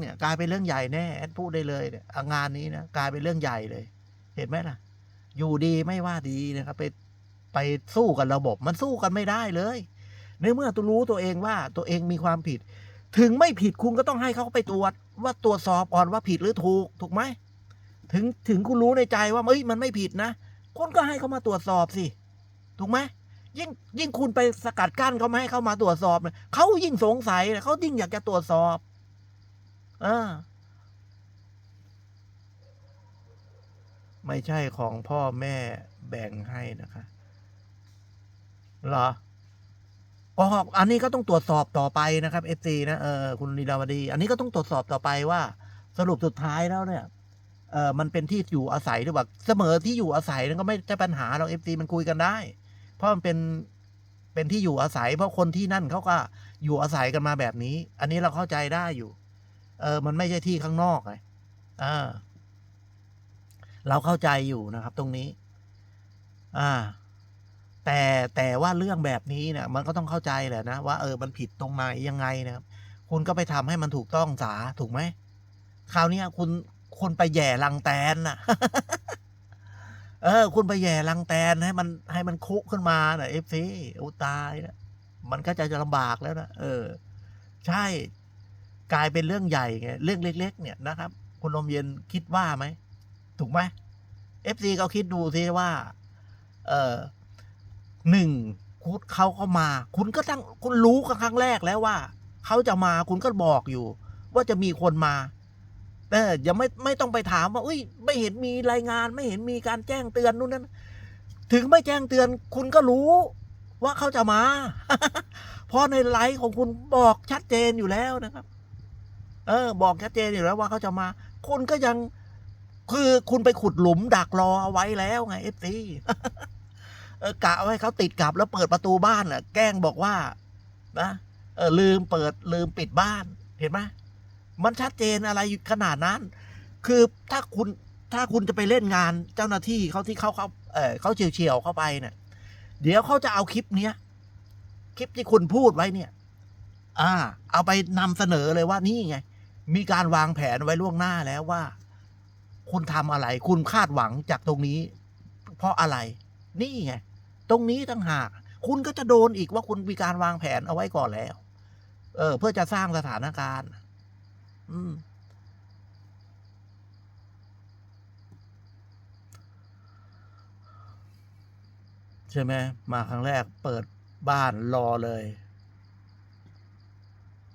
เนี่ยกลายเป็นเรื่องใหญ่แน่แอดพูดได้เลยเนี่ยงานนี้นะกลายเป็นเรื่องใหญ่เลย เห็นไหมล่ะ อยู่ดีไม่ว่าดีนะครับไปไปสู้กับระบบมันสู้กันไม่ได้เลย ในเมื่อตัวรู้ตัวเองว่าตัวเองมีความผิด ถึงไม่ผิดคุณก็ต้องให้เขาไปตรวจ ว่าตรวจสอบก่อนว่าผิดหรือถูกถูกไหมถึงถึงคุณรู้ในใจว่าเอ้ยมันไม่ผิดนะคุณก็ให้เขามาตรวจสอบสิถูกไหมยิ่งยิ่งคุณไปสกัดกั้นเขาไม่ให้เขามาตรวจสอบเนี่ยเขายิ่งสงสัยเขายิ่งอยากจะตรวจสอบ อ่าไม่ใช่ของพ่อแม่แบ่งให้นะคะเหรอก็อันนี้ก็ต้องตรวจสอบต่อไปนะครับเอฟซีนะเออคุณลีลาวดี อันนี้ก็ต้องตรวจสอบต่อไปว่า สรุปสุดท้ายแล้วเนี่ยเออมันเป็นที่อยู่อาศัยหรือเปล่าเสมอที่อยู่อาศัยนั่นก็ไม่ใช่ปัญหาเราเอฟซีมันคุยกันได้ เพราะมันเป็นเป็นที่อยู่อาศัย เพราะคนที่นั่นเขาก็อยู่อาศัยกันมาแบบนี้ อันนี้เราเข้าใจได้อยู่ เออ มันไม่ใช่ที่ข้างนอกไงอ่า เราเข้าใจอยู่นะครับ ตรงนี้ อ่า แต่แต่ว่าเรื่องแบบนี้เนี่ยมันก็ต้องเข้าใจแหละนะว่าเออมันผิดตรงไหนยังไงนะครับ คุณก็ไปทำให้มันถูกต้องสาถูกไหมคราวนี้คุณคุณไปแย่ลังแตนน่ะ เออ คุณไปแย่ลังแตนให้มันให้มันคุกขึ้นมาน่ะเอฟซีอุตายนะมันก็จะจะลำบากแล้วนะเออ ใช่ กลายเป็นเรื่องใหญ่ไงเรื่องเล็ก ๆ เนี่ยนะครับคุณลมเย็นคิดว่าไหม ถูกไหมเอฟซีเขาคิดดูสิว่า เออหนึ่งคุณเขาเข้ามา คุณก็ตั้งคุณรู้กันครั้งแรกแล้วว่าเขาจะมาคุณก็บอกอยู่ ว่าจะมีคนมาเอออย่าไม่ไม่ต้องไปถามว่าอุ้ย ไม่เห็นมีรายงาน ไม่เห็นมีการแจ้งเตือนนู่นนั่นถึงไม่แจ้งเตือนคุณก็รู้ว่าเขาจะมา เพราะในไลฟ์ของคุณบอกชัดเจนอยู่แล้วนะครับ เออ บอกชัดเจนอยู่แล้วว่าเขาจะมา คุณก็ยัง คือคุณไปขุดหลุมดักรอเอาไว้แล้วไงเอฟซีเออกะเอาให้เขาติดกลับแล้วเปิดประตูบ้านอะ แกล้งบอกว่า นะเออลืมเปิดลืมปิดบ้าน เห็นไหมมันชัดเจนอะไรขนาดนั้น คือถ้าคุณถ้าคุณจะไปเล่นงานเจ้าหน้าที่เขาที่เขาเขาเออเขาเฉียวเฉียวเข้าไปเนี่ยเดี๋ยวเขาจะเอาคลิปเนี้ยคลิปที่คุณพูดไว้เนี่ย อ่า เอาไปนำเสนอเลยว่านี่ไง มีการวางแผนไว้ล่วงหน้าแล้วว่า คุณทำอะไร คุณคาดหวังจากตรงนี้ เพราะอะไร นี่ไง ตรงนี้ต่างหาก คุณก็จะโดนอีกว่าคุณมีการวางแผนเอาไว้ก่อนแล้ว เออ เพื่อจะสร้างสถานการณ์ อืมใช่ไหมมาครั้งแรกเปิดบ้านรอเลย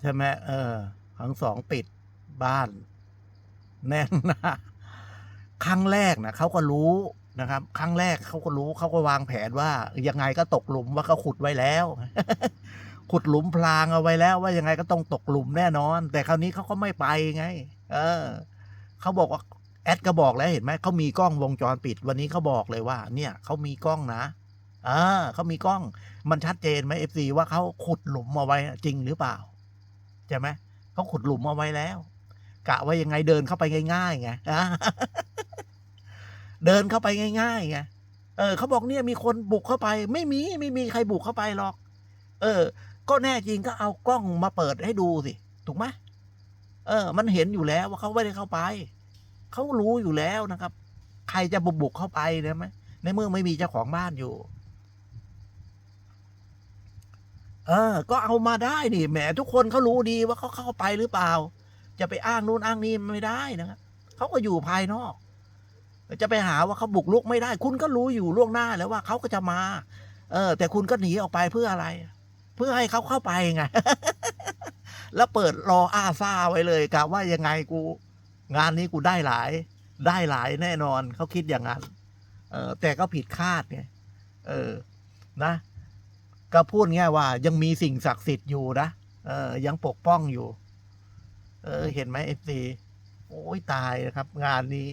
ใช่ไหมเออ ครั้งสองปิด บ้านแน่นหนะครั้งแรกนะเขาก็รู้นะครับ ครั้งแรกเขาก็รู้เขาก็วางแผนว่า ยังไงก็ตกหลุมว่าเขาขุดไว้แล้ว ขุดหลุมพรางเอาไว้แล้ว ว่ายังไงก็ต้องตกหลุมแน่นอน แต่คราวนี้เขาก็ไม่ไปไง เออเขาบอกว่าแอดก็บอกแล้วเห็นไหมเขามีกล้องวงจรปิด วันนี้เขาบอกเลยว่า เนี่ยเขามีกล้องนะอ่าเขามีกล้อง มันชัดเจนไหมเอฟซีว่าเขาขุดหลุมเอาไว้จริงหรือเปล่าใช่ไหมเขาขุดหลุมเอาไว้แล้ว กะว่ายังไงเดินเข้าไปง่ายๆไงเดินเข้าไปง่ายๆไงเออเขาบอกเนี่ยมีคนบุกเข้าไป ไม่มีไม่มีใครบุกเข้าไปหรอก เออ ก็แน่จริงก็เอากล้องมาเปิดให้ดูสิถูกไหมเออ มันเห็นอยู่แล้วว่าเขาไม่ได้เข้าไปเขารู้อยู่แล้วนะครับ ใครจะบุกบุกเข้าไปนะไหมในเมื่อไม่มีเจ้าของบ้านอยู่ เออ ก็เอามาได้นี่แหมทุกคนเขารู้ดีว่าเขาเข้าไปหรือเปล่า จะไปอ้างนู่นอ้างนี่ไม่ได้นะครับเขาก็อยู่ภายนอก จะไปหาว่าเขาบุกลุกไม่ได้ คุณก็รู้อยู่ล่วงหน้าแล้วว่าเขาก็จะมา เออ แต่คุณก็หนีออกไปเพื่ออะไร เพื่อให้เขาเข้าไปไงแล้วเปิดรออาซาไว้เลยกะว่ายังไงกู งานนี้กูได้หลาย ได้หลายแน่นอนเขาคิดอย่างนั้น เออ แต่ก็ผิดคาดไงเออ นะ ก็พูดง่ายว่า ยังมีสิ่งศักดิ์สิทธิ์อยู่นะเออ ยังปกป้องอยู่ เออ เห็นไหมเอฟซีโอ้ยตายนะครับ งานนี้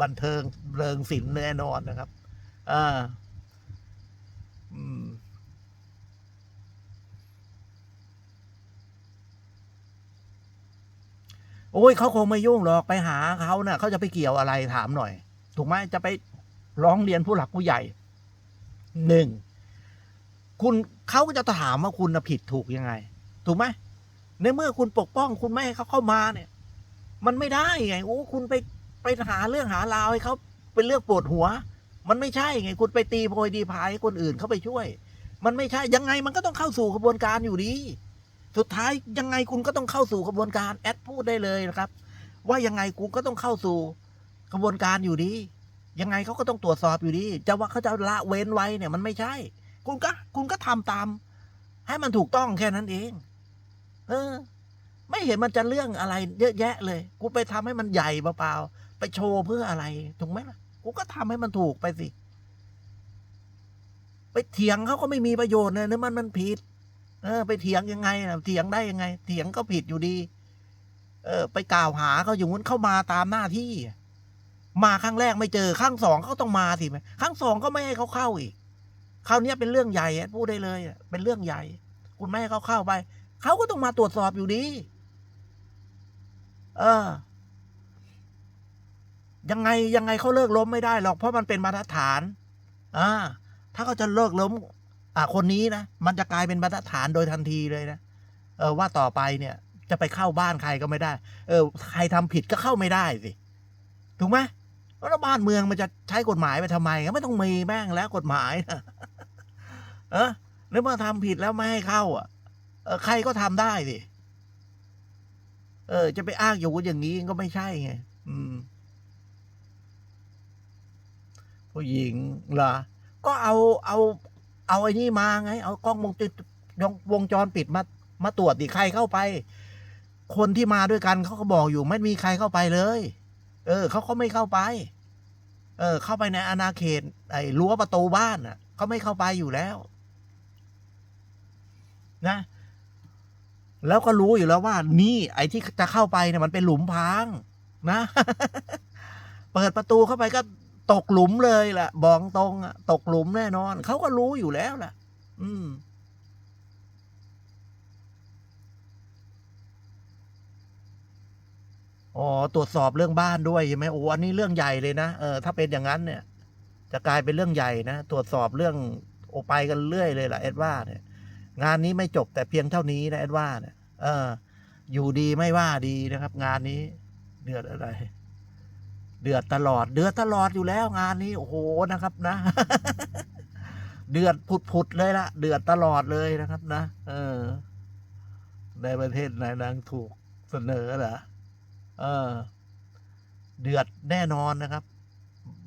บันเทิงเริงศิลป์แน่นอนนะครับอ่าอืมโอ้ยเขาคงไม่ยุ่งหรอกไปหาเขาเนะ่ะเขาจะไปเกี่ยวอะไรถามหน่อย ถูกไหมจะไปร้องเรียนผู้หลักผู้ใหญ่หนึ่งคุณเขาก็จะถามว่าคุณผิดถูกยังไง ถูกไหม ในเมื่อคุณปกป้องคุณไม่ให้เขาเข้ามาเนี่ย มันไม่ได้ไงโอ้คุณไปไปหาเรื่องหาราวให้เขาเป็นเรื่องปวดหัว มันไม่ใช่ไง คุณไปตีโพยดีพายให้คนอื่นเขาไปช่วย มันไม่ใช่ยังไงมันก็ต้องเข้าสู่กระบวนการอยู่ดี สุดท้ายยังไงคุณก็ต้องเข้าสู่กระบวนการแอดพูดได้เลยนะครับ ว่ายังไงคุณก็ต้องเข้าสู่กระบวนการอยู่ดี ยังไงเขาก็ต้องตรวจสอบอยู่ดี จะว่าเขาจะละเว้นไว้เนี่ยมันไม่ใช่ คุณก็คุณก็ทำตาม ให้มันถูกต้องแค่นั้นเอง เออ ไม่เห็นมันจะเรื่องอะไร เยอะแยะเลย กูไปทำให้มันใหญ่เปล่าๆไปโชว์เพื่ออะไรถูกไหมล่ะ กูก็ทำให้มันถูกไปสิ ไปเถียงเขาก็ไม่มีประโยชน์เลยนึกมันมันผิด เออ ไปเถียงยังไงนะเถียงได้ยังไง เถียงก็ผิดอยู่ดี เออ ไปกล่าวหาเขาอย่างนู้นเข้ามาตามหน้าที่ มาครั้งแรกไม่เจอครั้งสองเขาต้องมาสิไหมครั้งสองก็ไม่ให้เขาเข้าอีกคราวนี้เป็นเรื่องใหญ่พูดได้เลยเป็นเรื่องใหญ่ คุณไม่ให้เขาเข้าไป เขาก็ต้องมาตรวจสอบอยู่ดี เออ ยังไงยังไงเขาเลิกล้มไม่ได้หรอกเพราะมันเป็นมาตรฐานอ่าถ้าเขาจะเลิกล้ม อ่าคนนี้นะมันจะกลายเป็นมาตรฐานโดยทันทีเลยนะเออว่าต่อไปเนี่ย จะไปเข้าบ้านใครก็ไม่ได้ เออ ใครทำผิดก็เข้าไม่ได้สิถูกไหมแล้วบ้านเมืองมันจะใช้กฎหมายไปทำไมก็ไม่ต้องมีแม่งแล้วกฎหมายนะเออแล้วเมื่อทำผิดแล้วไม่ให้เข้า อะ ใครก็ทำได้สิเออ จะไปอ้างอยู่อย่างนี้ก็ไม่ใช่ไง อืม ผู้หญิงเหรอก็เอาเอา เอาไอ้นี่มาไง เอากล้องวงจรวงจรปิดมา มาตรวจดิใครเข้าไป คนที่มาด้วยกันเขาก็บอกอยู่ ไม่มีใครเข้าไปเลย เออเขาเขาไม่เข้าไป เออ เข้าไปในอาณาเขต ไอ้รั้วประตูบ้านอะเขาไม่เข้าไปอยู่แล้ว นะ แล้วก็รู้อยู่แล้วว่า นี่ไอ้ที่จะเข้าไปเนี่ยมันเป็นหลุมพราง นะ เปิดประตูเข้าไปก็ตกหลุมเลยแหละบอกตรงตกหลุมแน่นอน เขาก็รู้อยู่แล้วแหละอืม อ๋อ ตรวจสอบเรื่องบ้านด้วยใช่ไหมโอ้อันนี้เรื่องใหญ่เลยนะเออถ้าเป็นอย่างนั้นเนี่ย จะกลายเป็นเรื่องใหญ่นะ ตรวจสอบเรื่อง โอไปกันเรื่อยเลยล่ะ เอ็ดว่าเนี่ย งานนี้ไม่จบแต่เพียงเท่านี้นะเอ็ดว่าเนี่ยเออ อยู่ดีไม่ว่าดีนะครับ งานนี้ เดือดอะไร เดือดตลอด เดือดตลอดอยู่แล้ว งานนี้โอ้โหนะครับนะ เดือดผุดๆเลยละเดือดตลอดเลยนะครับ นะเออ ในประเทศไหนนางถูกเสนอเหรอเออ เดือดแน่นอนนะครับ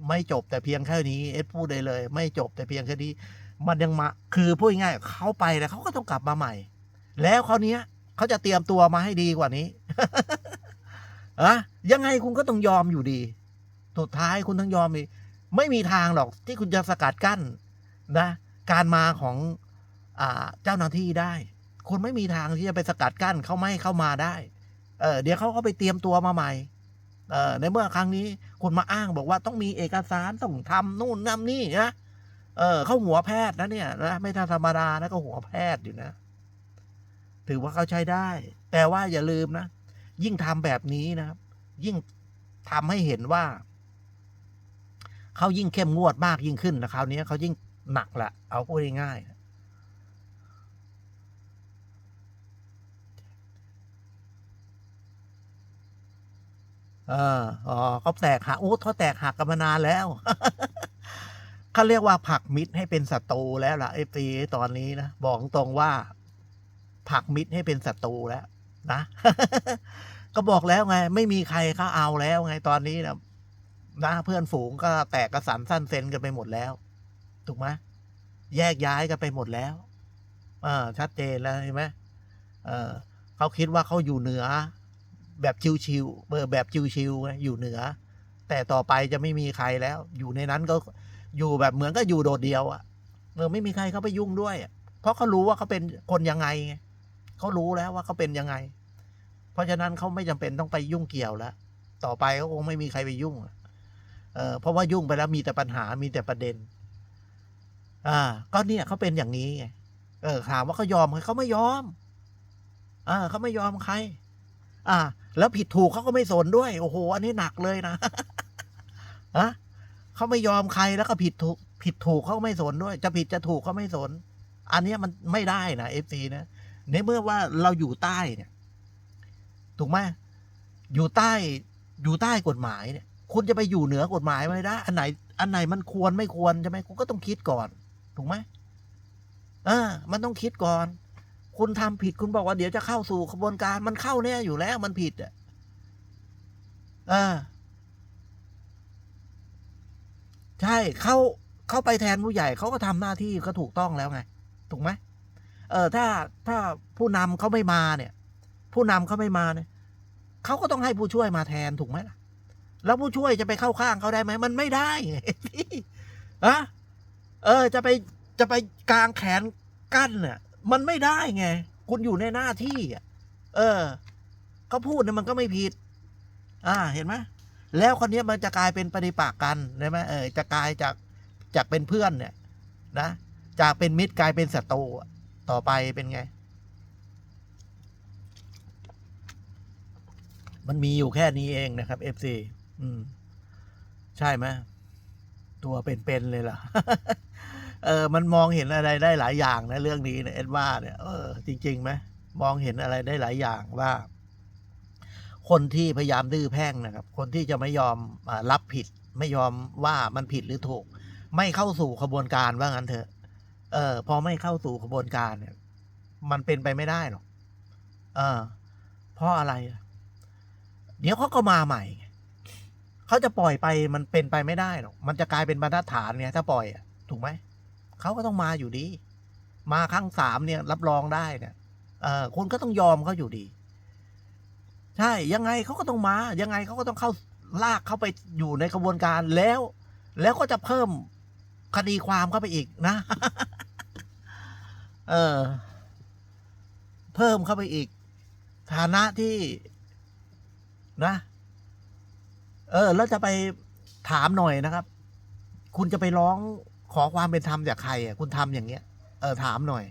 ไม่จบแต่เพียงแค่นี้ เอ็ดพูดได้เลย ไม่จบแต่เพียงแค่นี้ มันยังมาคือพูดง่ายๆเขาไปแล้วเขาก็ต้องกลับมาใหม่ แล้วคราวเนี้ยเขาจะเตรียมตัวมาให้ดีกว่านี้อะยังไงคุณก็ต้องยอมอยู่ดีสุดท้ายคุณต้องยอมดิไม่มีทางหรอกที่คุณจะสกัดกั้นนะ การมาของอ่าเจ้าหน้าที่ได้ คุณไม่มีทางที่จะไปสกัดกั้นเขาไม่เข้ามาได้ เออเดี๋ยวเขาก็ไปเตรียมตัวมาใหม่เออในเมื่อครั้งนี้คุณมาอ้างบอกว่าต้องมีเอกสารต้องทำนู่นนำนี่นะ เออเขาหัวแพทย์นะเนี่ยนะไม่ธรรมดานะก็หัวแพทย์อยู่นะ ถือว่าเขาใช้ได้ แต่ว่าอย่าลืมนะ ยิ่งทำแบบนี้นะครับ ยิ่งทำให้เห็นว่าเขายิ่งเข้มงวดมากยิ่งขึ้นนะคราวนี้เขายิ่งหนักละเอาพูดง่ายเอออ๋อเขาแตกหักโอ้เขาแตกหักกันมานานแล้ว เขาเรียกว่าผักมิตรให้เป็นศัตรูแล้วล่ะเอฟซีตอนนี้นะบอกตรงว่า ผักมิตรให้เป็นศัตรูแล้ว นะ ก็บอกแล้วไง ไม่มีใครเขาเอาแล้วไงตอนนี้นะนะเพื่อนฝูงก็แตกกระสันสั้นเซนกันไปหมดแล้ว ถูกไหมแยกย้ายกันไปหมดแล้วเออชัดเจนแล้วเห็นไหมเออเขาคิดว่าเขาอยู่เหนือ แบบชิวๆเบอร์แบบชิวๆไงอยู่เหนือ แต่ต่อไปจะไม่มีใครแล้ว อยู่ในนั้นก็ อยู่แบบเหมือนก็อยู่โดดเดียวอะ่ะเออไม่มีใครเข้าไปยุ่งด้วย เพราะเขารู้ว่าเขาเป็นคนยังไงเขารู้แล้วว่าเขาเป็นยังไง เพราะฉะนั้นเขาไม่จำเป็นต้องไปยุ่งเกี่ยวแล้ว ต่อไปก็คงไม่มีใครไปยุ่งเออเพราะว่ายุ่งไปแล้วมีแต่ปัญหามีแต่ประเด็น อ่า ก็เนี่ยเขาเป็นอย่างนี้ไงเออถามว่าเขายอมไหมเขาไม่ยอม อ่าเขาไม่ยอมใคร อ่า แล้วผิดถูกเขาก็ไม่สนด้วย โอ้โห อันนี้หนักเลยนะฮะ เขาไม่ยอมใครแล้วก็ผิดถูกผิดถูกเขาไม่สนด้วย จะผิดจะถูกเขาไม่สน อันนี้มันไม่ได้นะเอฟซีนะในเมื่อว่าเราอยู่ใต้เนี่ย ถูกไหมอยู่ใต้อยู่ใต้กฎหมายเนี่ย คุณจะไปอยู่เหนือกฎหมายไม่ได้ อันไหน อันไหนมันควรไม่ควรใช่ไหมคุณก็ต้องคิดก่อน ถูกไหมเออ มันต้องคิดก่อน คุณทำผิดคุณบอกว่าเดี๋ยวจะเข้าสู่กระบวนการ มันเข้าแน่อยู่แล้วมันผิดอะ เออ ใช่เข้าเข้าไปแทนผู้ใหญ่เขาก็ทำหน้าที่ก็ถูกต้องแล้วไง ถูกไหมเออถ้าถ้าผู้นำเขาไม่มาเนี่ย ผู้นำเขาไม่มาเนี่ยเขาก็ต้องให้ผู้ช่วยมาแทนถูกไหมล่ะ แล้วผู้ช่วยจะไปเข้าข้างเขาได้ไหมมันไม่ได้ไงอะเออ จะไปจะไปกลางแขนกั้นเนี่ยมันไม่ได้ไง คุณอยู่ในหน้าที่อะเออเขาพูดเนี่ยมันก็ไม่ผิด อ่า เห็นไหม แล้วคนนี้มันจะกลายเป็นปฏิปักษ์กันใช่ไหมเออจะกลายจากจากเป็นเพื่อนเนี่ยนะจากเป็นมิตรกลายเป็นศัตรูต่อไปเป็นไง มันมีอยู่แค่นี้เองนะครับ FC อืม ใช่ไหมตัวเป็นๆเลยล่ะเออ มันมองเห็นอะไรได้หลายอย่างนะเรื่องนี้เนี่ยเอ็ดว่าเนี่ยเออจริงๆไหมมองเห็นอะไรได้หลายอย่างว่า คนที่พยายามดื้อแพ่งนะครับ คนที่จะไม่ยอมรับผิด ไม่ยอมว่ามันผิดหรือถูก ไม่เข้าสู่ขบวนการว่างั้นเถอะ เออ พอไม่เข้าสู่ขบวนการเนี่ย มันเป็นไปไม่ได้หรอก เออ เพราะอะไร เดี๋ยวเขาก็มาใหม่ เขาจะปล่อยไปมันเป็นไปไม่ได้หรอก มันจะกลายเป็นบรรทัดฐานเนี่ยถ้าปล่อยอะ ถูกไหม เขาก็ต้องมาอยู่ดี มาครั้งสามเนี่ย รับรองได้เนี่ย เออคุณก็ต้องยอมเขาอยู่ดี ใช่ยังไงเขาก็ต้องมา ยังไงเขาก็ต้องเข้าลากเข้าไปอยู่ในกระบวนการแล้ว แล้วก็จะเพิ่มคดีความเข้าไปอีกนะ เออ เพิ่มเข้าไปอีก ฐานะที่นะ เออ แล้วจะไปถามหน่อยนะครับ คุณจะไปร้องขอความเป็นธรรมจากใครอะคุณทำอย่างเงี้ย เออถามหน่อย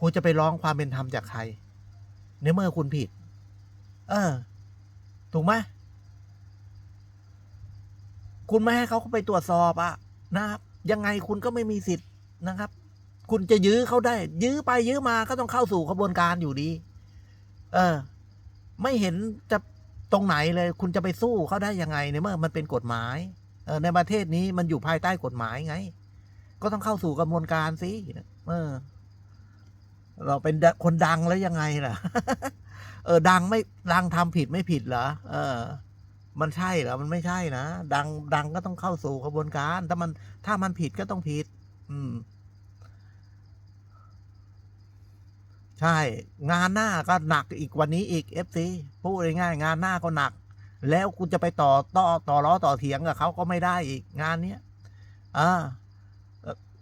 คุณจะไปร้องความเป็นธรรมจากใครในเมื่อคุณผิด เออ ถูกไหมคุณไม่ให้เขาไปตรวจสอบอะนะครับ ยังไงคุณก็ไม่มีสิทธิ์นะครับ คุณจะยื้อเขาได้ ยื้อไปยื้อมาก็ต้องเข้าสู่กระบวนการอยู่ดี เออ ไม่เห็นจะตรงไหนเลย คุณจะไปสู้เขาได้ยังไงในเมื่อมันเป็นกฎหมาย เออ ในประเทศนี้มันอยู่ภายใต้กฎหมายไง ก็ต้องเข้าสู่กระบวนการสิเออ เราเป็นคนดังแล้วยังไงล่ะ เออ ดังไม่ดังทำผิดไม่ผิดเหรอเออ มันใช่เหรอมันไม่ใช่นะดัง ดังก็ต้องเข้าสู่กระบวนการ ถ้ามันถ้ามันผิดก็ต้องผิด อืม ใช่ งานหน้าก็หนักอีกวันนี้อีกเอฟซีพูดง่ายๆงานหน้าก็หนัก แล้วคุณจะไปต่อต่อต่อล้อต่อเถียงกับเขาก็ไม่ได้อีกงานเนี้ยอ่า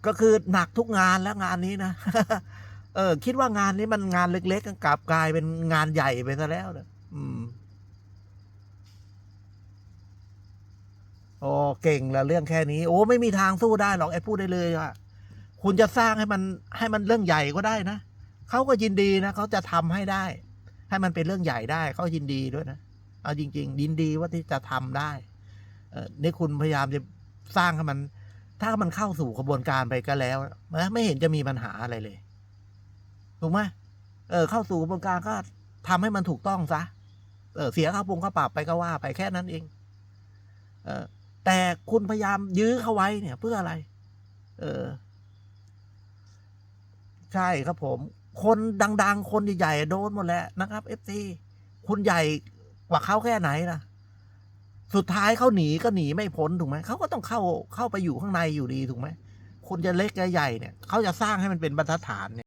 ก็คือหนักทุกงานแล้วงานนี้นะ เออ คิดว่างานนี้มันงานเล็กๆกลับกลายเป็นงานใหญ่ไปซะแล้วนะอืมโอ้เก่งละเรื่องแค่นี้ โอ้ไม่มีทางสู้ได้หรอกไอ้พูดได้เลยว่าคุณจะสร้างให้มันให้มันเรื่องใหญ่ก็ได้นะเขาก็ยินดีนะเขาจะทำให้ได้ ให้มันเป็นเรื่องใหญ่ได้เขายินดีด้วยนะเอาจริง ๆ ยินดีว่าที่จะทำได้เออนี่คุณพยายามจะสร้างให้มัน ถ้ามันเข้าสู่กระบวนการไปก็แล้วนะไม่เห็นจะมีปัญหาอะไรเลย ถูกไหมเออเข้าสู่กระบวนการก็ทำให้มันถูกต้องซะเออเสียค่าปรุงค่าปรับไปก็ว่าไปแค่นั้นเอง เออแต่คุณพยายามยื้อเขาไว้เนี่ย เพื่ออะไร เออ ใช่ครับผม คนดัง ๆ คนใหญ่ๆโดนหมดแล้วนะครับเอฟซีคุณใหญ่กว่าเขาแค่ไหนล่ะ สุดท้ายเขาหนีก็หนีไม่พ้นถูกไหมเขาก็ต้องเข้าเข้าไปอยู่ข้างในอยู่ดีถูกไหมคุณจะเล็กจะใหญ่เนี่ยเขาจะสร้างให้มันเป็นบรรทัดฐานเนี่ย